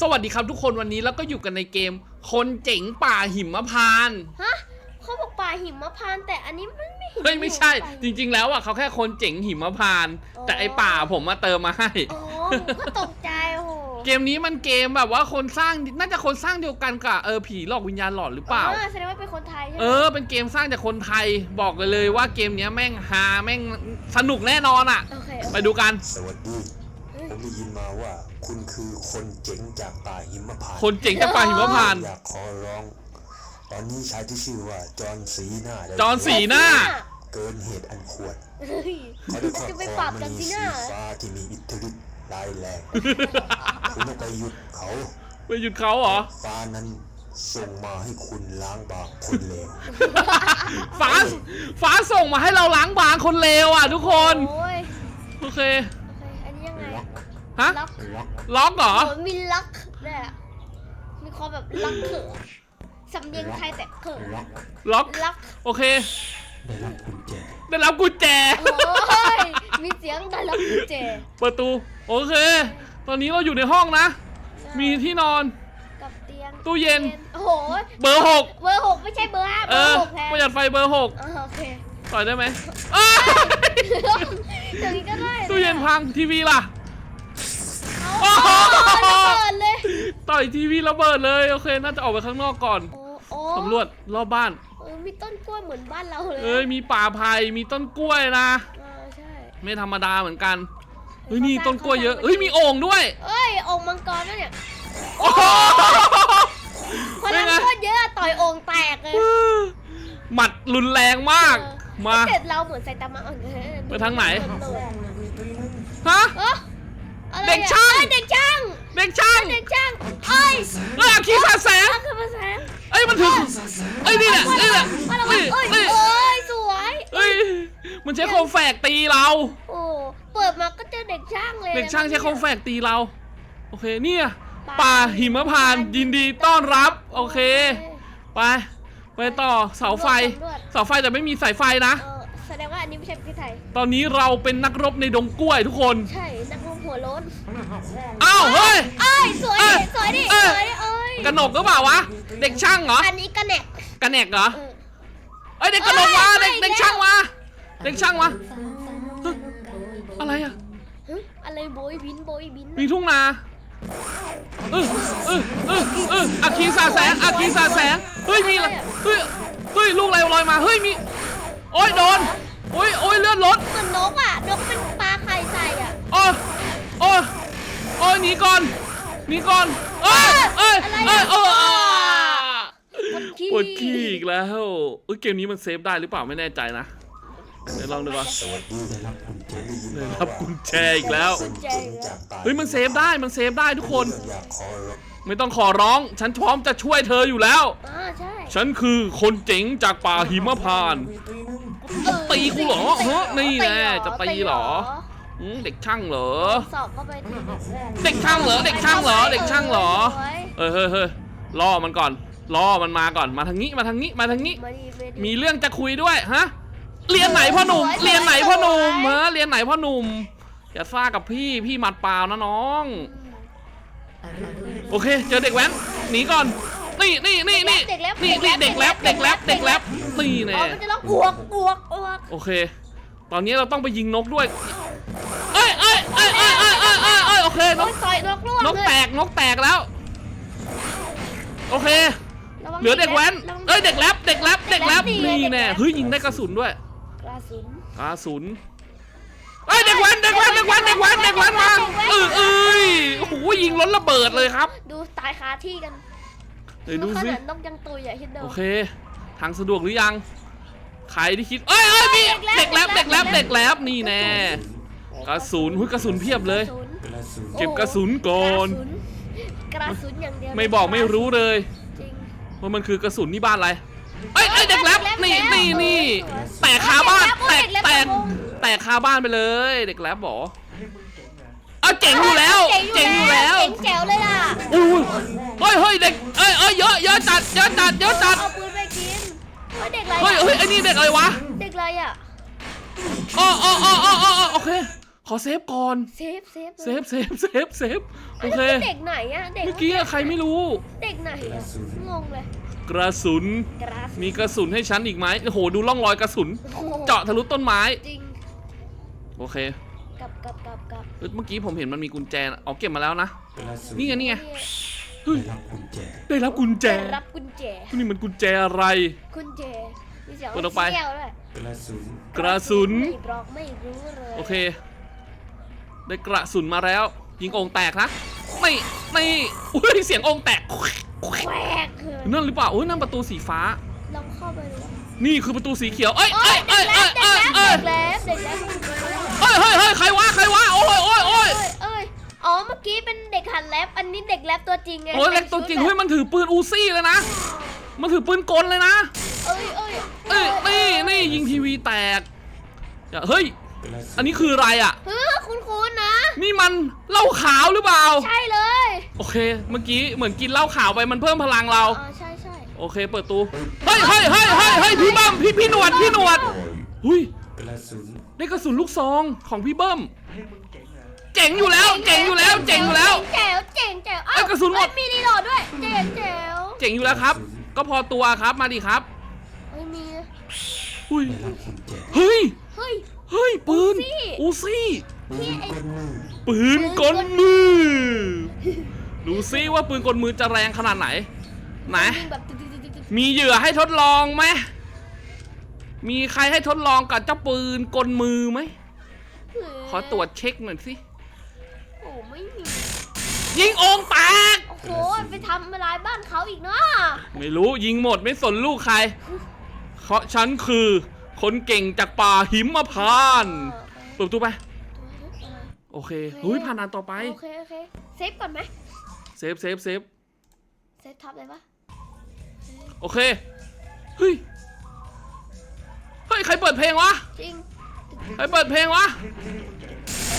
สวัสดีครับทุกคนวันนี้แล้วก็อยู่กันในเกม คนเจ๋งป่าหิมพานต์ฮะเขาบอกป่าหิมพานต์แต่อันนี้มันไม่เห็นเฮ้ยไม่ใช่ป่าจริง ๆ แล้วอะเขาแค่คนเจ๋งหิมพานต์แต่ไอป่าผมมาเติมมาให้ อ๋อผมก็ตกใจโอ้โหเกมนี้มันเกมแบบว่าคนสร้างน่าจะคนสร้างเดียวกันกับเออผีหลอกวิญญาณหลอนหรือเปล่าออแสดงว่าเป็นคนไทยใช่ไหมเออ เป็นเกมสร้างจากคนไทยบอกเลยเลยว่าเกมเนี้ยแม่งฮาแม่งสนุกแน่นอนอะ โอเคไปดูกันสวัสดีผมได้ยินมาว่า คุณคือคนเจ๋งจากป่าหิมพานต์คนเจ๋งจากป่าหิมพานต์อยากขอร้อง ตอนนี้ชายที่ชื่อว่าจอห์นสีหน้าได้จอห์นสีหน้า เกินเหตุอันควรเฮ้ยเขาได้ครอบจะไปครปราอบงมจอนณีซีสีน่าฟ้าที่มีอิทธิฤทธิ์ร้ายแรงคุณต้องไปหยุดเขาไปหยุดเขาเหรอ ฟ้านั้นส่งมาให้คุณล้างบางคนเลวฟ้า ฟ้าส่งมาให้เราล้างบางคนเลวอะทุกคน โอ้ยโอเค โอเค อันนี้ยังไงล็อก ฮะ ล็อกล็อกล็อกเหรอโอ้มีล็อกด้วยอะมีความแบบล็อกเขอะสำเนียงไทยแต่เขอะล็อกล็อก ล็อกโอเค ได้รับกุญแจได้รับกุญแจ โอ้ยมีเสียงได้ล็อกกุญแจประตู โอเค ตอนนี้เราอยู่ในห้องนะ มีที่นอน กับเตียงตู้เย็น โอ้โหเบอร์หก เบอร์หกไม่ใช่เบอร์ห้าเบเอออร์หกแทนประหยัดไฟเบอร์หกอ่าโอเคต่อยได้ไหมอ้าวอย่างนี้ก็ได้ตู้เย็นพังทีวีล่ะ โอ้โหระเบิดเลย ต่อยทีวีระเบิดเลยโอเค น่าจะออกไปข้างนอกก่อนโอ้โอ้สำรวจรอบบ้าน เออมีต้นกล้วยเหมือนบ้านเราเลยเอ้ยมีป่าไผ่มีต้นกล้วยนะ อ่าใช่ ไม่ธรรมดาเหมือนกันเฮ้ยนี่ต้นกล้วยเยอะเฮ้ยมีโอ่งด้วยเอ้ยโอ่งมังกรนั่นเนี่ยโอ้โห พลังโคตรเยอะต่อยโอ่งแตกเลยหมัดรุนแรงมากเออมาเสร็จเราเหมือนไซตามะอ่อนเลยไปทางไหนเออฮะ เออ อะไรอะเด็กช่างเอ้ยเด็กช่างเด็กช่างเด็กช่างเอ้ยเอ้ยอาคีสาแสงอะคือภาษาเอ้ยมันถึงเอ้ยนี่แหละนี่แหละมาแล้วเอ้ยเอ้ยเอ้ยเอ้ยสวย เอ้ยมันใช้โคมแฝกตีเรา โอ้ เปิดมาก็เจอเด็กช่างเลยเด็กช่างใช้โคมแฝกตีเรา โอเคเนี่ยป่าป่าหิมพานต์ยินดีต้อนรับ โอเค ไป ไปต่อเสาไฟสำรวจเสาไฟแต่ไม่มีสายไฟนะ เออแสดงว่าอันนี้ไม่ใช่ประเทศไทย ตอนนี้เราเป็นนักรบในดงกล้วยทุกคน ใช่ นักลง หัวโล้นอ้าวเฮ้ย เอ้ยสวยเอ้ดิยสวยดิเอ้ยสวยดิเอ้ยกระหนกหรือเปล่าวะ เด็กช่างเหรออันนี้กระแหนกกระแหนกเหรอ เออ เอ้ยเด็กกระหนกมาเอ้เด็ยกไปเด็กแล้วช่างมาเด็กช่างมาเฮ้ยอะไรอะหึอะไรโบยบินโบยบินมีทุ่งนาเออเออเออเอออาคีสาแสงอาคีสาแสงเฮ้ยมีอะไรเฮ้ยเฮ้ยลูกอะไรลอยมาเฮ้ยมีโอ้ยโดนโอ้ยโอ้ยเลือดรถเหมือนนกอะนกเป็นปลาไข่ใส่อะโอ้ย โอ้ยโอ้ยหนีก่อนหนีก่อนเอ้ยเอ้ยอะไรเอ้ยอะเอ้ยอ่าปวดขี้ปวดขี้อีกแล้วเอ้ยเกมนี้มันเซฟได้หรือเปล่าไม่แน่ใจนะเดี๋ยวลองดูก่อนสวัสดีได้รับกุญแจได้ยินได้มารับว่ากุญแจอีกแล้วคนเจ๋งจากป่าเฮ้ยมันเซฟได้มันเซฟได้ทุกคนอยากขอร้องไม่ต้องขอร้อง ฉันพร้อมจะช่วยเธออยู่แล้วอ่าใช่ฉันคือคนเจ๋งจากป่าหิมพานต์เออตีกูเหรอฮะนี่แน่ตีจะตีเหรอ อืมเด็กช่างเหรอ สอบเข้าไปดิเด็กช่างเหรอ เด็กช่างเหรอ เด็กช่างเหรอสวยเฮ้ยเฮ้ยเฮ้ยล่อมันก่อน ล่อมันมาก่อน มาทางนี้ มาทางนี้ มาทางนี้มาดิมาดิมีเรื่องจะคุยด้วยฮะ เรียนไหนพ่อหนุ่มสวยเรียนไหนพ่อหนุ่มสวยฮะเรียนไหนพ่อหนุ่ม อย่าซ่ากับพี่ พี่หมัดเปล่านะน้อง โอเค เจอเด็กแว้น หนีก่อนนี่นี่นี่นี่เด็กแรปนี่นี่เด็กแรปเด็กแรปเด็กแรปนี่อ๋แน่อมันจะร้องอวกอวกอวกโอเค ตอนนี้เราต้องไปยิงนกด้วยเอ้ยเอ้ยเอ้ยเอ้ยเอ้ยเอ้ยเอ้ยเอ้ยโอเคนโอ้กยต่อยนกล่วงนกเลยแตกนกแตกแล้ว โอเค ระวังเหลือเด็กแว้นระวังเอ้ยเด็กแรปเด็กแรปเด็กแรปเด็กแรปนี่ดีเลยแน่เด็กแรปเฮ้ยยิงได้กระสุนด้วย กระสุน กระสุนเอ้ยเด็กแว้นเด็กแว้นเด็กแว้นเด็กแว้นเด็กแว้นมาเด็กแว้นเออเอ้ยโอ้โหยิงล้นระเบิดเลยครับดูตายคาที่กันเดี๋ยวดูขสินาดนกยังตุยอะคิดดู โอเค ทางสะดวกหรือยัง ใครที่คิด เอ้ยเอ้ยมีเด็เด็กกแรแรปปเด็กแรปเด็เด็กกแรแรปปนี่แน่ กระสุนหุ้ยกระสุนเพียบเลยกระสุนเก็บกระสุนก่อน กระสุนอย่างเดียวไม่บอกไม่รู้เลยจริงว่ามันคือกระสุนนี่บ้านอะไรเอ้ยเอ้ยเด็กแรปเด็กแรปนี่เด็กแรปนี่นี่สวยแตกคาบ้านแตเด็กกแรปแตกเด็กแรปแตกคาบ้านไปเลย เด็กแรปบอเอ้าเจ๋งอยู่แล้วเจ๋งอยู่แล้วเจ๋งแจ๋วเลยล่ะอู้ยเฮ้ยเฮ้ยเด็กเอ้ยเอ้ยเยอะเยอะจัดเยอะจัดเยอะจัดเอาปืนไปกินเฮ้ยเด็กอะไรเฮ้ยอะเฮ้ยไอ้นี่เด็กอะไรวะเด็กอะไรอะ อ๋ออ๋ออ๋ออ๋ออ๋อโอเค ขอเซฟก่อน เซฟเซฟเซฟเซฟเซฟเซฟโอเค เด็กไหนอะเด็กเมื่อกี้อะใครไม่รู้ เด็กไหนอะงงเลย กระสุน กราฟมีกระสุนให้ฉันอีกไหมโอ้โห ดูร่องรอยกระสุน โอ้โหเจาะทะลุต้นไม้ จริงโอเคกลับกลับกลับกลับเอ้ยเมื่อกี้ผมเห็นมันมีกุญแจนะเอาเก็บมาแล้วนะกระสุนนี่ไงนี่ไงได้รับกุญแจได้รับกุญแจได้รับกุญแจนี่มันกุญแจอะไร กุญแจมีเสียงเปิดออกไปแก้วด้วยกระสุนกระสุน ไม่บอกไม่รู้เลยโอเค ได้กระสุนมาแล้ว ยิงองค์แตกนะไม่ไม่อุ้ยเสียงองค์แตกแควกเลยนั่นหรือเปล่าโอ้ยนั่นประตูสีฟ้า ลองเข้าไปดูนี่คือประตูสีเขียวเอ้ยโอ้เอ้ยยเด็เอ้กยแล้เอ้วยเด็เอ้กยแล้วเอ้ยเด็กแล้วเด็กแล้วเฮ้ยเฮ้ยเฮ้ยใครวะใครวะโอ้ยโอ้ยโอ้ยเอ้ยเอ้ยอ๋อเมื่อกี้เป็นเด็กหัดแรปอันนี้เด็กแรปตัวจริงไงโอ้ยเล็กตัวจริงเฮ้ยมันถือปืนอูซี่เลยนะ มันถือปืนกลเลยนะเอ้ยเอ้ยเอ้ยนี่นี่ยิงทีวีแตกอย่าเฮ้ยกระสุนอันนี้คืออะไรอะ เฮ้ย คุณคุณนะ นี่มันเหล้าขาวหรือเปล่า ใช่เลยโอเค เมื่อกี้เหมือนกินเหล้าขาวไปมันเพิ่มพลังเราอ่าใช่ใช่โอเค เปิดตูเฮ้ยเฮ้ยเฮ้ยเฮ้ยเฮ้ยพี่เบิ้มพี่พี่หนวดพี่หนวดหุยกระสุนได้กระสุนลูกซองของพี่เบิ้มเจ๋งอยู่แล้ว เจ๋งอยู่แล้ว เจ๋งอยู่แล้ว เจ๋วเจ๋งแจ๋วเอ้ยกระสุนหมด เอ้ยมีรีโหลดด้วย เจ๋งแจ๋วเจ๋งอยู่แล้วครับ ก็พอตัวครับมาดิครับเฮ้ยมี หุยได้รับกุญแจเฮ้ยเฮ้ย เฮ้ยปืน อูซี่อูซี่ ปืนกลมือ ปืนกลมือ ดูซิว่าปืนกลมือจะแรงขนาดไหน ไหนยิงแบบตึ๊ดตึ๊ดตึ๊ดตึ๊ดมีเหยื่อให้ทดลองไหม มีใครให้ทดลองกับเจ้าปืนกลมือไหม ขอตรวจเช็คหน่อยสิ โอ้ไม่มียิงองค์แตก โอ้โหไปทำอะไรบ้านเขาอีกเนาะไม่รู้ยิงหมดไม่สนลูกใคร เพราะฉันคือคนเก่งจากป่าหิมพานต์เปิดประตูไป โอเคเฮ้ยผ่านด่านต่อไป โอเคโอเคเซฟก่อนไหมเซฟเซฟเซฟเซฟทับเลยปะโอเค เฮ้ย เฮ้ย ใครเปิดเพลงวะ จริง ใครเปิดเพลงวะ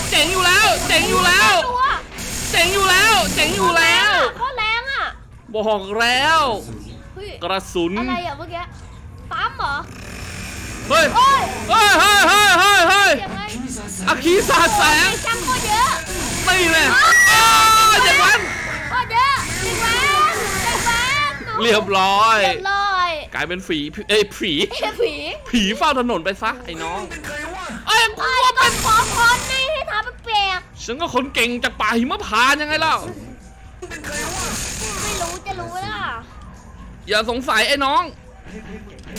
เจ๋งอยู่แล้ว เจ๋งอยู่แล้วตัวเจ๋งอยู่แล้ว เจ๋งอยู่แล้วโคตรแรงอะบอกแล้วเฮ้ยกระสุน อะไรอะเมื่อกี้ ปั๊มเหรอ เฮ้ยโอ้ยเฮ้ยเฮ้ยเฮ้ยเฮ้ยเฮ้ยเสียงอะไรอาคีสาดแสงไอ้จังโคตรเยอะนี่แน่อ้าวอย่างนั้นโคตรเยอะเด็กแว้นเด็กแว้นเรียบร้อย เรียบร้อย กลายเป็นฝีเอ้ยผีเอ้ยผี ผีเฝ้าถนนไปซะไอ้น้องเอ้ยกูไอ้ว่าก็เป็นขอคนนี่ให้ทำแปลกฉันก็คนเก่งจากป่าหิมพานต์ยังไงเล่าๆไม่รู้จะรู้ล่ะอย่าสงสัยไอ้น้อง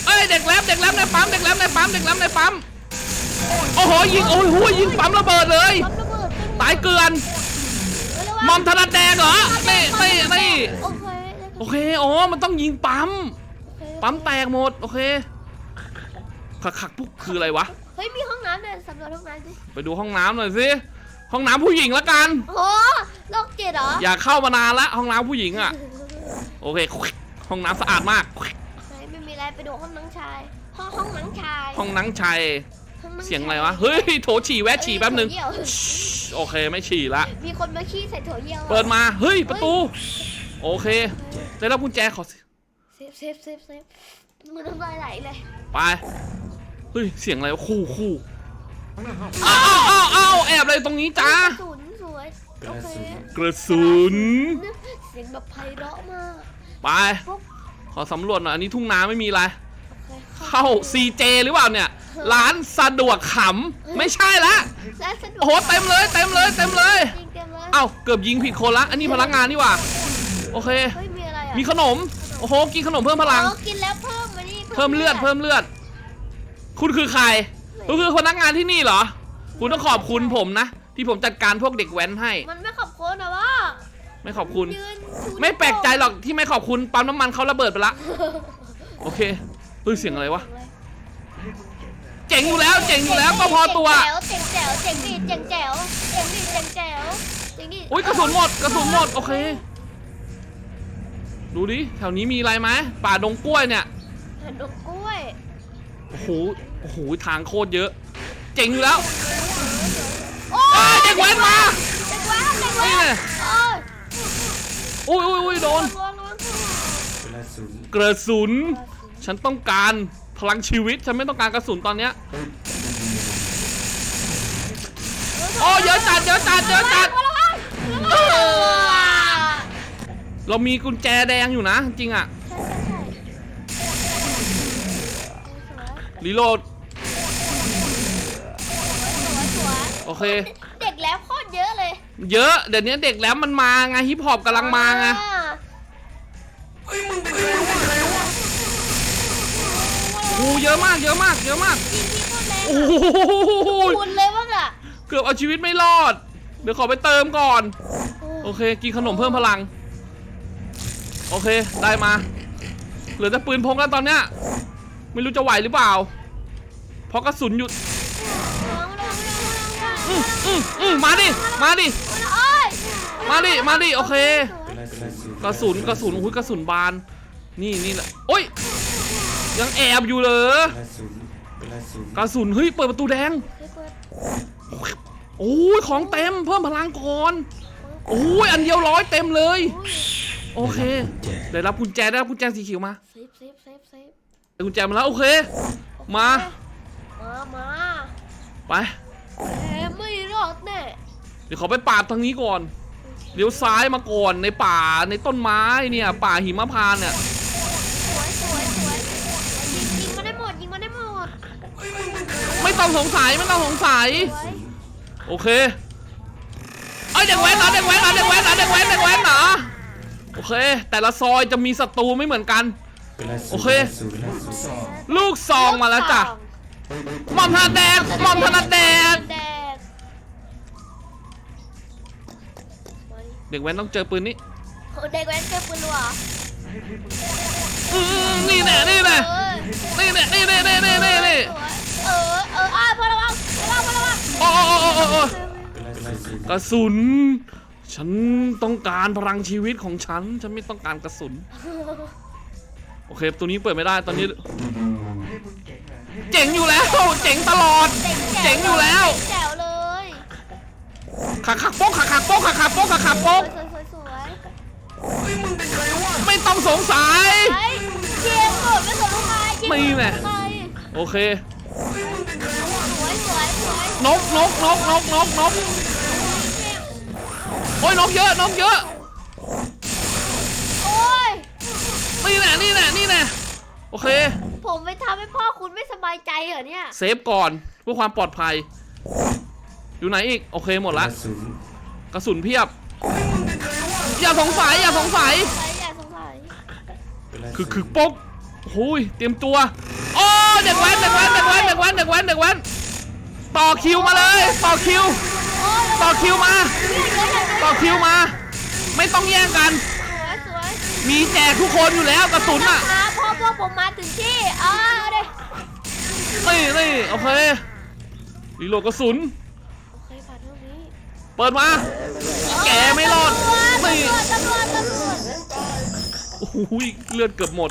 เอ้ยเด็กแล็บเด็กแล็บในปั๊มเด็กแล็บในปั๊มเด็กแล็บในปั๊มโอ้โหยิงโอ้โหยิงปั๊มระเบิดเลยปั๊มระเบิดตายเกลือนเรียกว่ามอมธนัดแดงเหรอนี่นี่นี่โอเคโอเคอ๋อมันต้องยิงปั๊มโอเคปั๊มแตกหมดโอเคขักขักปุ๊บคืออะไรวะเฮ้ยมีห้องน้ำเลยสำรวจห้องน้ำดิไปดูห้องน้ำหน่อยสิห้องน้ำผู้หญิงละกันโอ้โรคจิตเหรออยากเข้ามานานละห้องน้ำผู้หญิงอะโอเคห้องน้ำสะอาดมาก ไหนไม่มีอะไรไปดูห้องนังชายห้องห้องนังชายห้องนังชัยห้องนังชาเสียงอะไรวะ เฮ้ยโถฉี่แวะฉี่แป๊บนึงเยี่ยวโอเคไม่ฉี่ละ มีคนมาขี้ใส่ถั่วเยี่ยวเปิดมา เฮ้ย ประตู โอเค ได้รับกุญแจขอสิเซฟเซฟเซฟเซฟมือน้ำลายไหลเลยไป เฮ้ย เสียงอะไรวะคู่คู่อ้าวอ้าวอ้าวแอบอะไรตรงนี้จ้า กระสุนสวยกโอระเคสุนกระสุน เสียงแบบไพเราะมากไป ปุ๊บ ขอสำรวจหน่อยอันนี้ทุ่งนาไม่มีอะไรโอเคเข้า CJ หรือเปล่าเนี่ย ร้านสะดวกขำไม่ใช่ละและสะดวกโอ้โหเต็มเลยเต็มเลยเต็มเลย จริงเต็มเลยเอ้าเกือบยิงผิดคนละ อันนี้พนักงานนี่หว่า โอเค เฮ้ยมีอะไรอะมีขนม โอ้โห กินขนมเพิ่มพลัง อ๋อกินแล้วเพิ่มมานี่เพิ่มเลือดเพิ่มเลือด คุณคือใคร คุณคือพนักงานที่นี่เหรอ คุณต้องขอบคุณผมนะ ที่ผมจัดการพวกเด็กแว้นให้ มันไม่ ไม่ขอบคุณ ยืนชูไม่แปลกใจหรอกที่ไม่ขอบคุณปั๊มน้ำมันเขาระเบิดไปละ โอเคเฮ้ยเสียงอะไรวะ เจ๋งอยู่แล้วเจ๋งอยู่แล้วก็พอตัว เจ๋งแจ๋วเจ๋งดีเจ๋งแจ๋วเจ๋งดีเจ๋งแจ๋วเจ๋งดีอุ้ยกระสุนหมดกระสุนหมดโอเค ดูดิแถวนี้มีอะไรไหมป่าดงกล้วยเนี่ย หันดอกกล้วยโอ้โห โอ้โห ทางโคตรเยอะ เจ๋งอยู่แล้ว โอ้ เอ้ยเด็กแว้นมา เด็กแว้นเด็กแว้ นี่ น ไง โอุ้ยอุ้ยอุ้ยโดนระวังระวังกระสุนกระสุน ฉันต้องการพลังชีวิต ฉันไม่ต้องการกระสุนตอนเนี้ยโอ้เยอะจัดเยอะจัดเยอะจัด เอระอเรามีกุญแจแดงอยู่นะ จริงอะรีโหลด โอเค เด็กแล้วโคตรเยอะเลย เยอะเดี๋ยวนี้เด็กแล้วมันมาไงฮิปฮอปกำลังมาไงอ่าโอ้เยอะมากเยอะมากเยอะมากยิงที่โคตรแรงโอ้อะโหคุณเลยว่างอะเกือบเอาชีวิตไม่รอด เดี๋ยวขอไปเติมก่อน โอเค กินขนมเพิ่มพลัง โอเคได้มา เหลือแต่ปืนพกแล้วตอนเนี้ยไม่รู้จะไหวหรือเปล่า เพราะกระสุนหยุดระวังระวังระวังระวังอืมอืมอืมมาดิ มาดิ โอ้ยมาดิ มาดิ โอเคสวยกระสุน กระสุนอุ้ยกระสุนบาน นี่นี่แหละโอ้ย ยังแอบอยู่เลยกระสุนกระสุนกระสุนเฮ้ย เปิดประตูแดงเฮ้ยเปิดโอ้ย ของเต็ม เพิ่มพลังก่อนโอ้ย อันเดียวร้อยเต็มเลยโอ้ยโอเค ได้รับกุญแจ ได้รับกุญแจสีเขียวมาเซฟเซฟเซฟเซฟได้กุญแจมาแล้วโอเค มา มา มา ไปเอ้ยไม่รอดแน่เดี๋ยวขอไปป่าทางนี้ก่อนเลี้ยวซ้ายมาก่อนในป่าในต้นไม้เนี่ยป่าหิมพานต์เนี่ยสวยสวยสวยยิงยิงมาได้หมดยิงมาได้หมดไม่ต้องสงสัยไม่ต้องสงสัย สวยโอเคเอ้ยเด็กแว้นเหรอเด็กแว้นเหรอเด็กแว้นเหรอเด็กแว้นเด็กแว้นเหรอโอเค แต่ละซอยจะมีศัตรูไม่เหมือนกัน โอเค ลูกซองมาแล้วจ้ะหมอมถนัดแดงหมอมถนัดแดงแด ดิเด็กแว้นต้องเจอปืนนี้โอ้เด็กแว้นเจอปืนรัวอืมนี่แน่นี่แน่เออนี่แน่นี่แน่นี่แน่นี่แน่เออเอออะพอระวังพอระวังพอระวังโอ้โอ้โอ้โอ้โอ้กระสุนกระสุน ฉันต้องการพลังชีวิตของฉัน ฉันไม่ต้องการกระสุน โอเคตัวนี้เปิดไม่ได้ตอนนี้ เจ๋งอยู่แล้ว เจ๋งตลอด เจ๋งอยู่แล้วแจ๋วเลย ขักขักโป๊กขักขักโป๊กขักขักโป๊กขักขักสโป๊วกยสวยสวยสวยไม่ต้องสงสัยไอ้เจียงหมดไม่สนลูกใครเจียงไม่แน่ใครโอเคสวยสวยสวยนกนกนกนกนกนกโอ้ยนกเยอะนกเยอะ โอ้ย นี่แหละนี่แหละนี่แหละโอเค ผมไปทำให้พ่อคุณไม่สบายใจเหรอเนี่ย เซฟก่อนเพื่อความปลอดภัย อยู่ไหนอีก โอเคหมดกละระสุนกระสุนเพียบ อย่าสงสัยอย่าสงสัยใครอย่าสงสัยกระสุนคือคือโป๊กหุยเตรียมตัวโอ้เด็กแว้นเด็กแว้นเด็กแว้นเด็กแว้นเด็กแว้นเด็กแว้นต่อคิวมาเลยต่อคิวโอ้ยต่อคิวมา ต่อคิวมา ไม่ต้องแย่งกัน สวยสวยมีแจกทุกคนอยู่แล้วกระสุนอะมาพ่อพ่อผมมาถึงที่อ่าเอาดินี่นี่โอเครีโหลดกระสุน เปิดมา แกไม่รอดตำรนี่วจตำรวจตำรวจโอ้โหเลือดเกือบหมด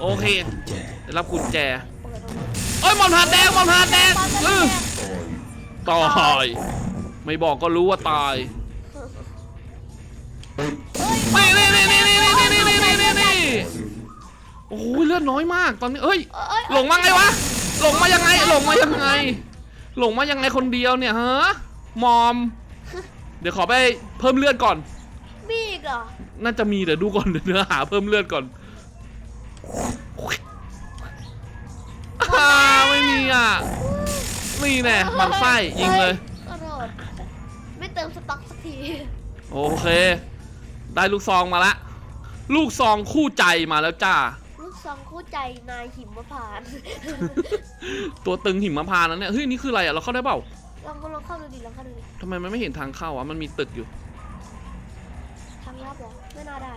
โอเคแจได้รับกุญแจเปิดออกมาเอ้ยหมอนหาดแดงหมอนหาดแดงตอนเอนี้อตาย ไม่บอกก็รู้ว่าตายนี่นี่นี่นี่นี่นี่นี่นี่นี่นี่นี่โอ้ยเลือดน้อยมากตอนนี้เอ้ยเอ้ยหลงมาไงวะ หลงมายังไง หลงมายังไง หลงมายังไงคนเดียวเนี่ยฮะ มอม เดี๋ยวขอไปเพิ่มเลือดก่อน มีอีกเหรอน่าจะมีเดี๋ยวดูก่อนเดี๋ยวเนื้อหาเพิ่มเลือดก่อนอ่าไม่มีอะนี่แน่หมันไส้ยิงเลยกระโดดไม่เติมสต็อกสักทีโอเค ได้ลูกซองมาละ ลูกซองคู่ใจมาแล้วจ้า ลูกซองคู่ใจนายหิมพานต์ตัวตึงหิมพานต์นั้นเนี่ยเฮ้ยนี่คืออะไรอะเราเข้าได้เปล่า ลองลองเข้าดูดิลองเข้าดูดิทำไมมันไม่เห็นทางเข้าอะมันมีตึกอยู่ ทางลับเหรอไม่น่าได้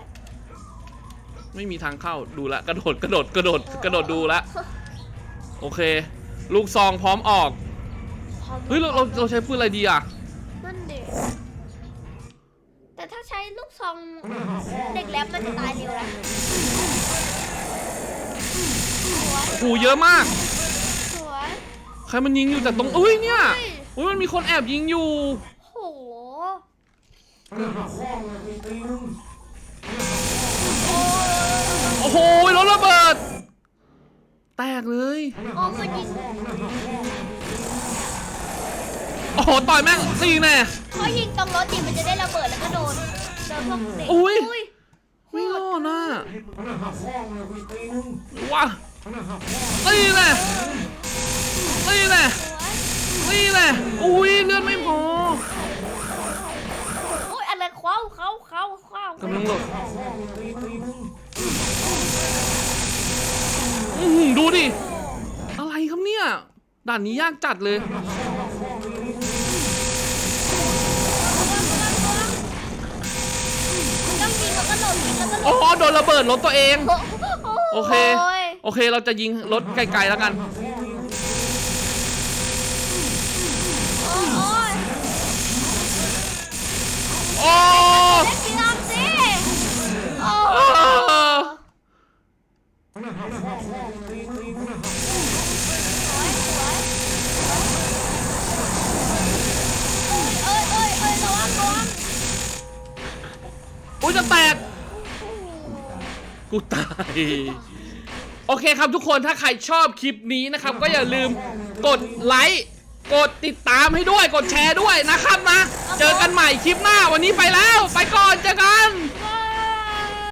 ไม่มีทางเข้าดูละกระโดดกระโดดกระโดดกระโดดดูละโอเค ลูกซองพร้อมออกพร้อมเฮ้ยเราเราเราใช้ปืนอะไรดีอะนั่นเด็แต่ถ้าใช้ลูกซองเด็กแล็บมันจะตายเร็วนะสวยโอ้โหเยอะมากสวยใครมันยิงอยู่จากตรงเอ้ยเนี่ย เฮ้ย เฮ้ยมันมีคนแอบยิงอยู่โหโอ้โหรถระเบิด แตกเลยอ๋อมันยิงโอ้โหต่อยแม่งตีแน่เขายิงตรงรถดิมันจะได้ระเบิดแล้วก็โดนโดนพวกเด็กอุ้ยอุ้ยไม่รอดนะว้าตีแน่ตีแน่ ตีแน่อุ้ยเลือดไม่พออุ้ยอะไรเข้าเข้าเข้าเข้ากำลังหลดอื้อหือดูดิ อะไรครับเนี่ย ด่านนี้ยากจัดเลยต้องยิงแล้วก็โดดยิงแล้วก็โดอ๋ดอโดนระเบิดรถตัวเองโอเคโยโอเค เราจะยิงรถไกลๆแล้วกัน โอ้เล่นกีฬาสิโอ้เออเอ้ยเอ้ยเอ้ยระวังระวังอุ้ยจะแตก กูตาย โอเคครับทุกคนถ้าใครชอบคลิปนี้นะครับ ก็อย่าลืมกดไลค์ กดติดตามให้ด้วยกดแชร์ด้วยนะครับนะ เจอกันใหม่คลิปหน้าวันนี้ไปแล้ว ไปก่อนเจอกัน